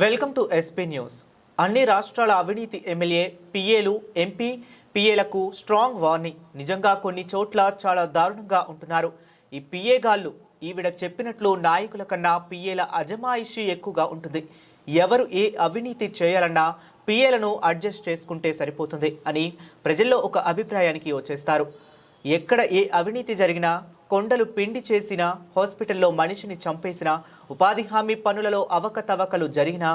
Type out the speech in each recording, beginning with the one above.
Welcome to SP news. అన్ని రాష్ట్రాల అవినీతి ఎమ్మెల్యే పిఏలు ఎంపీ పిఏలకు స్ట్రాంగ్ వార్నింగ్. నిజంగా కొన్ని చోట్ల చాలా దారుణంగా ఉంటున్నారు. ఈ పిఏ గాళ్ళు ఈవిడ చెప్పినట్లు నాయకుల కన్నా పిఏల అజమాయిషి ఎక్కువగా ఉంటుంది. ఎవరు ఏ అవినీతి చేయాలన్నా పిఏలను అడ్జస్ట్ చేసుకుంటే సరిపోతుంది అని ప్రజల్లో ఒక అభిప్రాయానికి వచ్చేస్తారు. ఎక్కడ ఏ అవినీతి జరిగినా కొండలు పిండి చేసిన హాస్పిటల్లో మనిషిని చంపేసిన ఉపాధి హామీ పనులలో అవకతవకలు జరిగినా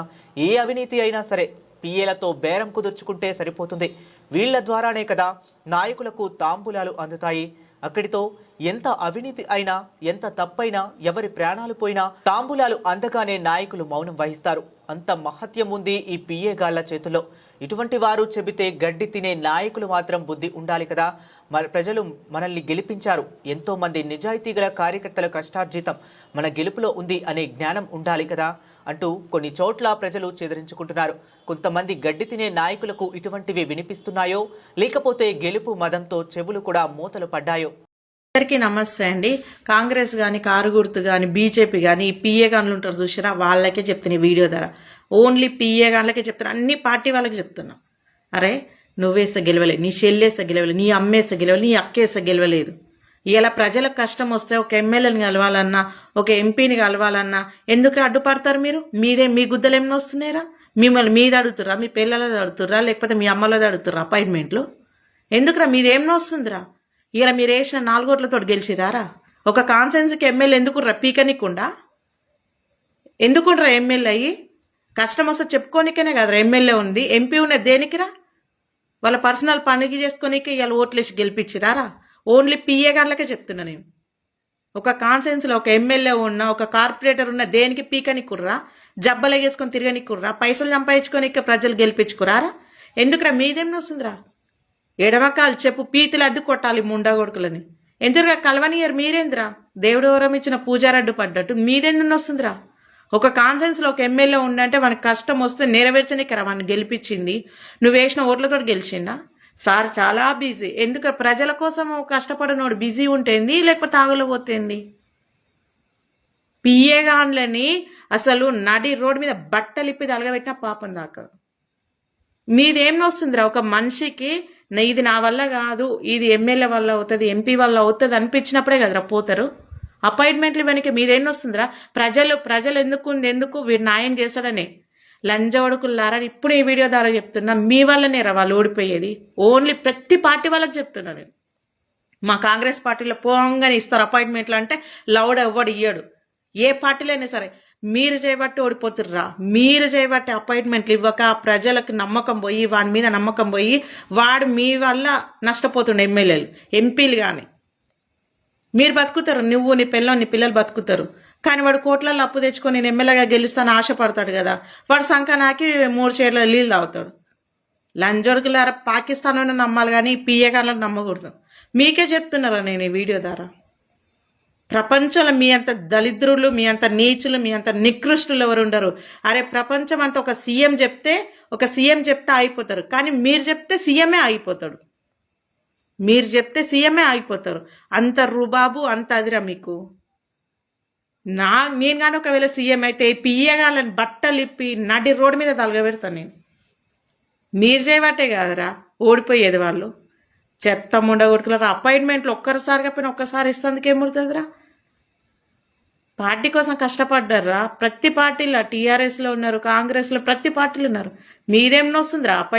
ఏ అవినీతి అయినా సరే పిఏలతో బేరం కుదుర్చుకుంటే సరిపోతుంది. వీళ్ళ ద్వారానే కదా నాయకులకు తాంబూలాలు అందుతాయి. అక్కడితో ఎంత అవినీతి అయినా ఎంత తప్పైనా ఎవరి ప్రాణాలు పోయినా తాంబూలాలు అందగానే నాయకులు మౌనం వహిస్తారు. అంత మహత్యం ఉంది ఈ పిఏ గాళ్ళ చేతుల్లో. ఇటువంటి వారు చెబితే గడ్డి తినే నాయకులు మాత్రం బుద్ధి ఉండాలి కదా. మన ప్రజలు మనల్ని గెలిపించారు. ఎంతోమంది నిజాయితీ గల కార్యకర్తల కష్టార్జితం మన గెలుపులో ఉంది అనే జ్ఞానం ఉండాలి కదా. అంటూ కొన్ని చోట్ల ప్రజలు చెదిరించుకుంటున్నారు. కొంతమంది గడ్డి తినే నాయకులకు ఇటువంటివి వినిపిస్తున్నాయో లేకపోతే గెలుపు మదంతో చెవులు కూడా మూతలు పడ్డాయో? అందరికీ నమస్తే అండి. కాంగ్రెస్ కానీ కారు గుర్తు కానీ బీజేపీ కానీ పిఏ గాన్లు ఉంటారు చూసినా వాళ్ళకే చెప్తున్నా ఈ వీడియో ద్వారా ఓన్లీ పిఏ గాన్లకే చెప్తున్నా అన్ని పార్టీ వాళ్ళకి చెప్తున్నా. అరే నువ్వేస గెలవలేదు నీ చెల్లేస గెలవలేదు నీ అమ్మేస గెలవలేదు నీ అక్కేస గెలవలేదు. ఇలా ప్రజలకు కష్టం వస్తే ఒక ఎమ్మెల్యేని కలవాలన్నా ఒక ఎంపీని కలవాలన్నా ఎందుకే అడ్డుపడతారు మీరు? మీదే మీ గుద్దలు ఏమైనా వస్తున్నాయిరా? మిమ్మల్ని మీద అడుగుతురా మీ పిల్లలది అడుగుతుర్రా లేకపోతే మీ అమ్మలది అడుగుతుర్రా అపాయింట్మెంట్లు? ఎందుకురా మీదేమన్నా వస్తుందిరా? ఇలా మీరు వేసిన నాలుగోట్లతో గెలిచిరారా? ఒక కాన్సెన్స్కి ఎమ్మెల్యే ఎందుకు రా పీకనికుండా ఎందుకుండ్రా ఎమ్మెల్యే అయ్యి? కష్టం వస్తే చెప్పుకోనికనే కదరా ఎమ్మెల్యే ఉంది ఎంపీ ఉన్నది దేనికిరా? వాళ్ళ పర్సనల్ పనికి చేసుకోనికే ఇవాళ ఓట్లేసి గెలిపించిరారా? ఓన్లీ పిఏ గారులకే చెప్తున్నా నేను. ఒక కాన్సెన్స్లో ఒక ఎమ్మెల్యే ఉన్న ఒక కార్పొరేటర్ ఉన్న దేనికి పీకనిక్కుర్రా? జబ్బలేగేసుకొని తిరగనిక్కుర్రా? పైసలు సంపాదించుకోనికే ప్రజలు గెలిపించుకురారా? ఎందుకురా మీదేం వస్తుందిరా ఎడమకాలు చెప్పు పీతులు అద్దు కొట్టాలి ముండా కొడుకులని ఎందుకురా కలవనియర్ మీరేంద్రా? దేవుడు వరం ఇచ్చిన పూజారడ్డు పడ్డట్టు మీదెందు వస్తుందిరా ఒక కాన్సెన్స్లో ఒక ఎమ్మెల్యే ఉండంటే మనకు కష్టం వస్తే నెరవేర్చనికరా వాడిని గెలిపించింది. నువ్వు వేసిన ఓట్లతో గెలిచిందా సార్ చాలా బిజీ. ఎందుకు? ప్రజల కోసం కష్టపడినోడు బిజీ ఉంటేంది లేకపోతే ఆగలేకపోతేంది పిఏగాన్లని అసలు నడి రోడ్డు మీద బట్టలిప్పి తలగబెట్టిన పాపం దాకా. మీదేం వస్తుందిరా ఒక మనిషికి ఇది నా వల్ల కాదు ఇది ఎమ్మెల్యే వల్ల అవుతుంది ఎంపీ వల్ల అవుతుంది అనిపించినప్పుడే కదరా పోతారు. అపాయింట్మెంట్లు వెనక మీదేం వస్తుందిరా ప్రజలు ప్రజలు ఎందుకు ఎందుకు వీడు న్యాయం చేశాడనే లంజవడుకుల్లారని ఇప్పుడు ఈ వీడియో ద్వారా చెప్తున్నా మీ వల్లనే రా వాళ్ళు ఓడిపోయేది. ఓన్లీ ప్రతి పార్టీ వాళ్ళకి చెప్తున్నా నేను. మా కాంగ్రెస్ పార్టీలో పోంగానే ఇస్తారు అపాయింట్మెంట్లు అంటే లౌడ్ ఎవ్వడు ఇయ్యడు. ఏ పార్టీలైనా సరే మీరు చేయబట్టి ఓడిపోతుర్రా. మీరు చేయబట్టి అపాయింట్మెంట్లు ఇవ్వక ప్రజలకు నమ్మకం పోయి వాని మీద నమ్మకం పోయి వాడు మీ వల్ల నష్టపోతుండే ఎమ్మెల్యేలు ఎంపీలు కానీ మీరు బతుకుతారు నువ్వు నీ పిల్లలు నీ పిల్లలు బతుకుతారు. కానీ వాడు కోట్లలో అప్పు తెచ్చుకొని నేను ఎమ్మెల్యేగా గెలుస్తాను ఆశపడతాడు కదా. వాడు సంఖ నాకి మూడు చీరల నీళ్ళు తాగుతాడు. లంజొడుకులారా పాకిస్తాన్ నమ్మాలి కానీ పిఏ నమ్మకూడదు. మీకే చెప్తున్నారా నేను ఈ వీడియో ద్వారా? ప్రపంచంలో మీ అంత దళిద్రులు మీ అంత నీచులు మీ అంత నికృష్టులు ఎవరు ఉండరు. అరే ప్రపంచం అంత ఒక సీఎం చెప్తే ఒక సీఎం చెప్తే అయిపోతారు కానీ మీరు చెప్తే సీఎమే అయిపోతాడు మీరు చెప్తే సీఎమే అయిపోతారు అంత రుబాబు అంత అదిరా మీకు. నా నేను కానీ ఒకవేళ సీఎం అయితే పియ్యగాలని బట్టలు ఇప్పి నడి రోడ్డు మీద తలగబెడతాను నేను. మీరు చేయబట్టే కాదురా ఓడిపోయేది వాళ్ళు. చెత్త ముండ కొడుకులరా అపాయింట్మెంట్లు ఒక్కరిసారిగా పోయిన ఒక్కసారి ఇస్తందుకు ఏముడుతుందిరా పార్టీ కోసం కష్టపడ్డారా? ప్రతి పార్టీలో టీఆర్ఎస్లో ఉన్నారు కాంగ్రెస్లో ప్రతి పార్టీలు ఉన్నారు. మీరేం వస్తుందిరా అపాయింట్